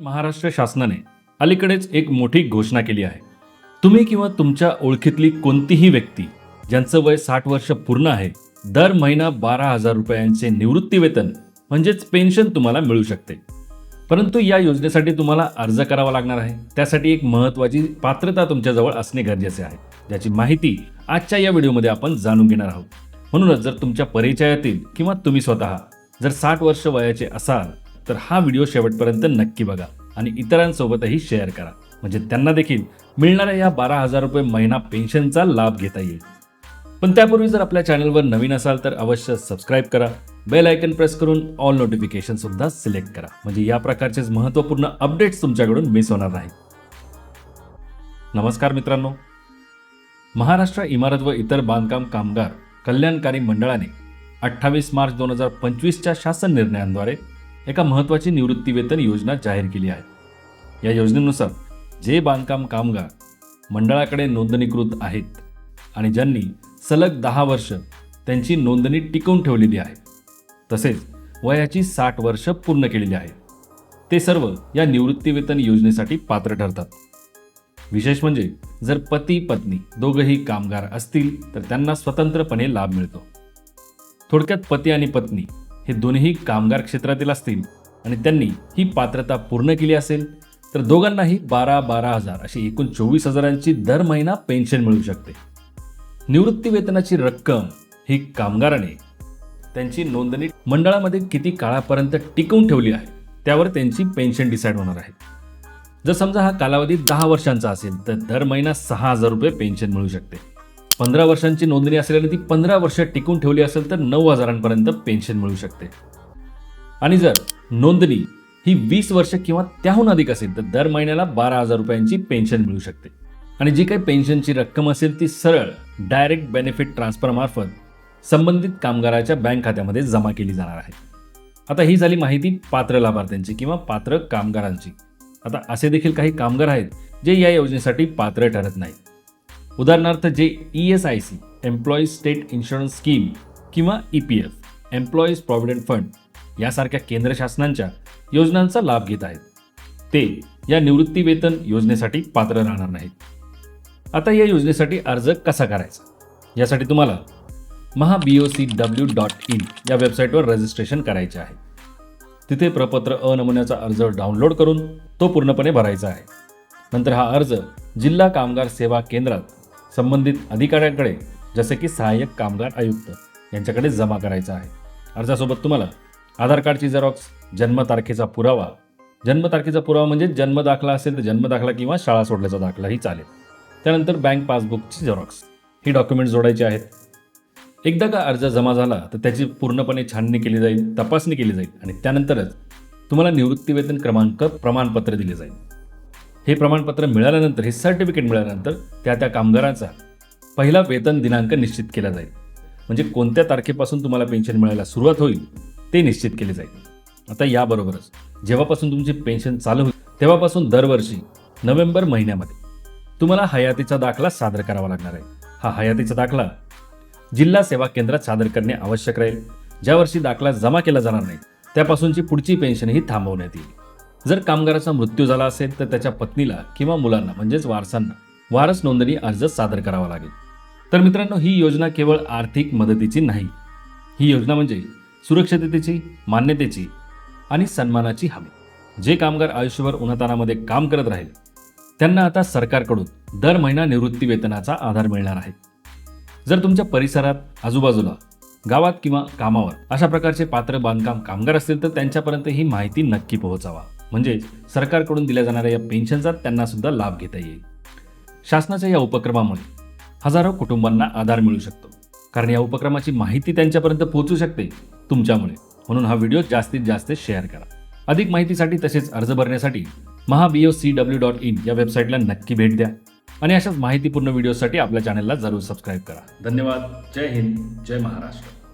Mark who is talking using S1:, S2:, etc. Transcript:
S1: महाराष्ट्र शासनाने अलीकडेच एक मोठी घोषणा केली आहे. तुम्ही किंवा तुमच्या ओळखीतली कोणतीही व्यक्ती ज्यांचं वय साठ वर्ष पूर्ण आहे दर महिना बारा हजार रुपयांचे निवृत्ती वेतन म्हणजेच पेन्शन तुम्हाला मिळू शकते. परंतु या योजनेसाठी तुम्हाला अर्ज करावा लागणार आहे. त्यासाठी एक महत्त्वाची पात्रता तुमच्याजवळ असणे गरजेचे आहे. ज्याची माहिती आजच्या या व्हिडिओमध्ये आपण जाणून घेणार आहोत. म्हणूनच जर तुमच्या परिचयातील किंवा तुम्ही स्वतः जर साठ वर्ष वयाचे असाल तर हा व्हिडिओ शेवटपर्यंत नक्की बघा आणि इतरांसोबतही शेअर करा. म्हणजे त्यांना देखील मिळणाऱ्या या बारा हजार रुपये महिना पेन्शनचा लाभ घेता येईल. पण त्यापूर्वी जर आपल्या चॅनलवर नवीन असाल तर अवश्य सबस्क्राईब करा. बेल आयकन प्रेस करून ऑल नोटिफिकेशन सुद्धा सिलेक्ट करा. म्हणजे या प्रकारचेच महत्त्वपूर्ण अपडेट्स तुमच्याकडून मिस होणार नाही नमस्कार मित्रांनो. महाराष्ट्र इमारत व इतर बांधकाम कामगार कल्याणकारी मंडळाने अठ्ठावीस मार्च दोन हजार पंचवीसच्या शासन निर्णयांद्वारे एका महत्त्वाची निवृत्तीवेतन योजना जाहीर केली आहे. या योजनेनुसार जे बांधकाम कामगार मंडळाकडे नोंदणीकृत आहेत आणि ज्यांनी सलग दहा वर्ष त्यांची नोंदणी टिकवून ठेवलेली आहे तसेच वयाची साठ वर्ष पूर्ण केलेली आहे ते सर्व या निवृत्तीवेतन योजनेसाठी पात्र ठरतात. विशेष म्हणजे जर पती पत्नी दोघंही कामगार असतील तर त्यांना स्वतंत्रपणे लाभ मिळतो. थोडक्यात पती आणि पत्नी हे दोन्ही कामगार क्षेत्रातील असतील आणि त्यांनी ही पात्रता पूर्ण केली असेल तर दोघांनाही बारा बारा हजार अशी एकूण चोवीस हजारांची दर महिना पेन्शन मिळू शकते. निवृत्तीवेतनाची रक्कम ही कामगाराने त्यांची नोंदणी मंडळामध्ये किती काळापर्यंत टिकवून ठेवली आहे त्यावर त्यांची पेन्शन डिसाईड होणार आहे. जर समजा हा कालावधी दहा वर्षांचा असेल तर दर महिना सहा हजार रुपये पेन्शन मिळू शकते. पंधरा वर्षांची नोंदणी असलेल्याने ती पंधरा वर्ष टिकून ठेवली असेल तर नऊ हजारांपर्यंत पेन्शन मिळू शकते. आणि जर नोंदणी ही वीस वर्ष किंवा त्याहून अधिक असेल तर दर महिन्याला बारा हजार रुपयांची पेन्शन मिळू शकते. आणि जी काही पेन्शनची रक्कम असेल ती सरळ डायरेक्ट बेनिफिट ट्रान्सफरमार्फत संबंधित कामगाराच्या बँक खात्यामध्ये जमा केली जाणार आहे. आता ही झाली माहिती पात्र लाभार्थ्यांची किंवा पात्र कामगारांची. आता असे देखील काही कामगार आहेत जे या योजनेसाठी पात्र ठरत नाहीत. उदाहरणार्थ जे E S I C employees state insurance scheme किंवा E P F employees provident fund यासारख्या केंद्र शासनांच्या योजनांचा लाभ घेत आहेत. ते या निवृत्तीवेतन योजनेसाठी पात्र राहणार नाहीत. आता या योजनेसाठी अर्ज कसा करायचा? यासाठी तुम्हाला Maha B O C W dot in या वेबसाईटवर रजिस्ट्रेशन करायचे आहे. तिथे प्रपत्र अ नमुन्याचा अर्ज डाउनलोड करून तो पूर्णपणे भरायचा आहे. नंतर हा अर्ज जिल्हा कामगार सेवा केंद्रात संबंधित अधिकाऱ्यांकडे जसे की सहाय्यक कामगार आयुक्त यांच्याकडे जमा करायचा आहे. अर्जासोबत तुम्हाला आधार कार्डची झेरॉक्स जन्मतारखेचा पुरावा जन्मतारखेचा पुरावा म्हणजे जन्मदाखला असेल तर जन्मदाखला किंवा शाळा सोडल्याचा दाखलाही चालेल. त्यानंतर बँक पासबुकची झेरॉक्स ही डॉक्युमेंट जोडायची आहेत. एकदा का अर्ज जमा झाला तर त्याची पूर्णपणे छाननी केली जाईल तपासणी केली जाईल आणि त्यानंतरच तुम्हाला निवृत्तीवेतन क्रमांक प्रमाणपत्र दिले जाईल. हे प्रमाणपत्र मिळाल्यानंतर हे सर्टिफिकेट मिळाल्यानंतर त्या त्या कामगाराचा पहिला वेतन दिनांक निश्चित केला जाईल. म्हणजे कोणत्या तारखेपासून तुम्हाला पेन्शन मिळायला सुरुवात होईल ते निश्चित केले जाईल. आता याबरोबरच जेव्हापासून तुमची पेन्शन चालू होईल तेव्हापासून दरवर्षी नोव्हेंबर महिन्यामध्ये तुम्हाला हयातीचा दाखला सादर करावा लागणार आहे. हा हयातीचा दाखला जिल्हा सेवा केंद्रात सादर करणे आवश्यक राहील. ज्या वर्षी दाखला जमा केला जाणार नाही त्यापासूनची पुढची पेन्शनही थांबवण्यात येईल. जर कामगाराचा मृत्यू झाला असेल तर त्याच्या पत्नीला किंवा मुलांना म्हणजेच वारसांना वारस नोंदणी अर्ज सादर करावा लागेल. तर मित्रांनो ही योजना केवळ आर्थिक मदतीची नाही. ही योजना म्हणजे सुरक्षिततेची मान्यतेची आणि सन्मानाची हमी. जे कामगार आयुष्यभर उन्हातानामध्ये काम करत राहील त्यांना आता सरकारकडून दर महिना निवृत्ती वेतनाचा आधार मिळणार आहे. जर तुमच्या परिसरात आजूबाजूला गावात किंवा कामावर अशा प्रकारचे पात्र बांधकाम कामगार असतील तर त्यांच्यापर्यंत ही माहिती नक्की पोहोचावा. म्हणजे सरकारकडून दिल्या जाणाऱ्या या पेन्शनचा त्यांना सुद्धा लाभ घेता येईल. शासनाच्या या उपक्रमामुळे हजारो कुटुंबांना आधार मिळू शकतो. कारण या उपक्रमाची माहिती त्यांच्यापर्यंत पोहोचू शकते तुमच्यामुळे. म्हणून हा व्हिडिओ जास्तीत जास्त शेअर करा. अधिक माहितीसाठी तसेच अर्ज भरण्यासाठी Maha B O C W dot in या वेबसाईटला नक्की भेट द्या. आणि अशाच माहितीपूर्ण व्हिडिओसाठी आपल्या चॅनलला जरूर सबस्क्राईब करा. धन्यवाद. जय हिंद. जय महाराष्ट्र.